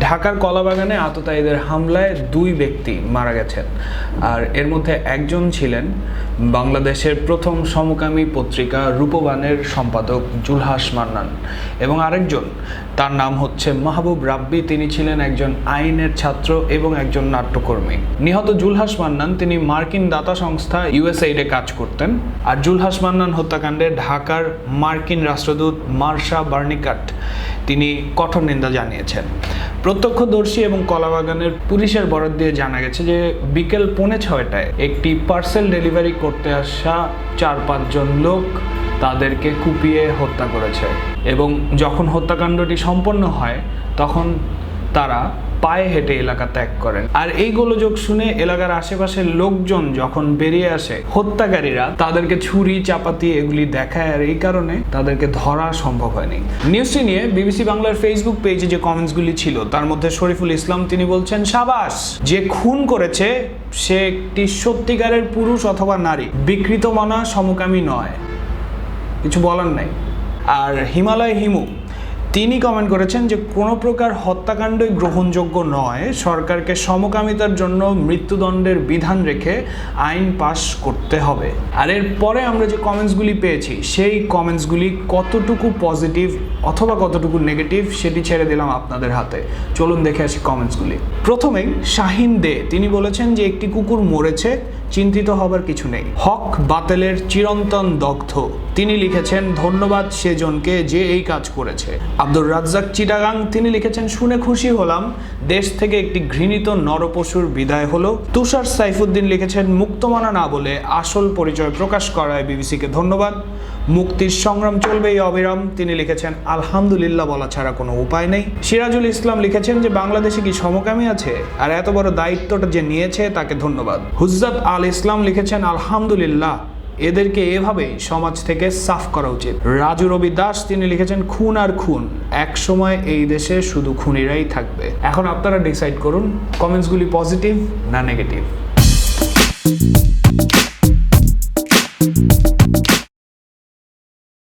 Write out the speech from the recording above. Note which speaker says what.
Speaker 1: ঢাকার কলাবাগানে আততায়ীদের হামলায় দুই ব্যক্তি মারা গেছেন। আর এর মধ্যে একজন ছিলেন বাংলাদেশের প্রথম সমকামী পত্রিকা রূপবানের সম্পাদক জুলহাস মান্নান এবং আরেকজন, তার নাম হচ্ছে মাহবুব রাব্বি। তিনি ছিলেন একজন আইনের ছাত্র এবং একজন নাট্যকর্মী। নিহত জুলহাস মান্নান তিনি মার্কিন দাতা সংস্থা ইউএসএইডে কাজ করতেন। আর জুলহাস মান্নান হত্যাকাণ্ডে ঢাকার মার্কিন রাষ্ট্রদূত মার্শা বার্নিকাট তিনি কঠোর নিন্দা জানিয়েছেন। প্রত্যক্ষদর্শী এবং কলাবাগানের পুলিশের বরাদ দিয়ে জানা গেছে যে বিকেল পৌনে ছয়টায় একটি পার্সেল ডেলিভারি করতে আসা চার পাঁচজন লোক তাদেরকে কুপিয়ে হত্যা করেছে। এবং যখন হত্যাকাণ্ডটি সম্পন্ন হয়, তখন তারা পায়ে হেঁটে এলাকা ত্যাগ করেন। আর এই গোলযোগ শুনে এলাকার আশেপাশের লোকজন যখন বেরিয়ে আসে, হত্যাকারীরা তাদেরকে ছুরি, চাপাতি এগুলি দেখায় আর এই কারণে তাদেরকে ধরা সম্ভব হয়নি। নিউজটি নিয়ে বিবিসি বাংলার ফেসবুক পেজে যে কমেন্টসগুলি ছিল, তার মধ্যে শরীফুল ইসলাম তিনি বলছেন, সাবাস, যে খুন করেছে, সে একটি সত্যিকারের পুরুষ অথবা নারী, বিকৃত মনা, সমকামী নয়। কিছু বলার নাই। আর হিমালয় হিমু তিনি কমেন্ট করেছেন যে, কোনো প্রকার হত্যাকাণ্ডই গ্রহণযোগ্য নয়। সরকারকে সমকামিতার জন্য মৃত্যুদণ্ডের বিধান রেখে আইন পাশ করতে হবে। আর এর পরে আমরা যে কমেন্টসগুলি পেয়েছি, সেই কমেন্টসগুলি কতটুকু পজিটিভ অথবা কতটুকু নেগেটিভ সেটি ছেড়ে দিলাম আপনাদের হাতে। চলুন দেখে আসি কমেন্টসগুলি প্রথমেই শাহিন দে, তিনি বলেছেন যে একটি কুকুর মরেছে, চিন্তিত হবার কিছু নেই। হক বাতেলের চিরন্তন দগ্ধ। তিনি লিখেছেন, ধন্যবাদ সেজনকে যে এই কাজ করেছে। আব্দুর রাজ্জাক চিটাগাং, তিনি লিখেছেন, শুনে খুশি হলাম। দেশ থেকে একটি ঘৃণিত নরপশুর বিদায় হলো। তুষার সাইফুদ্দিন লিখেছেন, মুক্তমানা না বলে আসল পরিচয় প্রকাশ করায় বিবিসিকে ধন্যবাদ। মুক্তির সংগ্রাম চলবে এই অবিরাম। তিনি লিখেছেন, আলহামদুলিল্লাহ বলা ছাড়া কোনো উপায় নেই। সিরাজুল ইসলাম লিখেছেন যে, বাংলাদেশে কি সমকামী আছে? আর এত বড় দায়িত্বটা যে নিয়েছে, তাকে ধন্যবাদ। হুজ্জাত আল ইসলাম লিখেছেন, আলহামদুলিল্লাহ, এদেরকে এভাবেই সমাজ থেকে সাফ করা উচিত। রাজু রবি দাস, তিনি লিখেছেন, খুন আর খুন এক সময় এই দেশে শুধু খুনিরাই থাকবে। এখন আপনারা ডিসাইড করুন, কমেন্টসগুলি পজিটিভ না নেগেটিভ?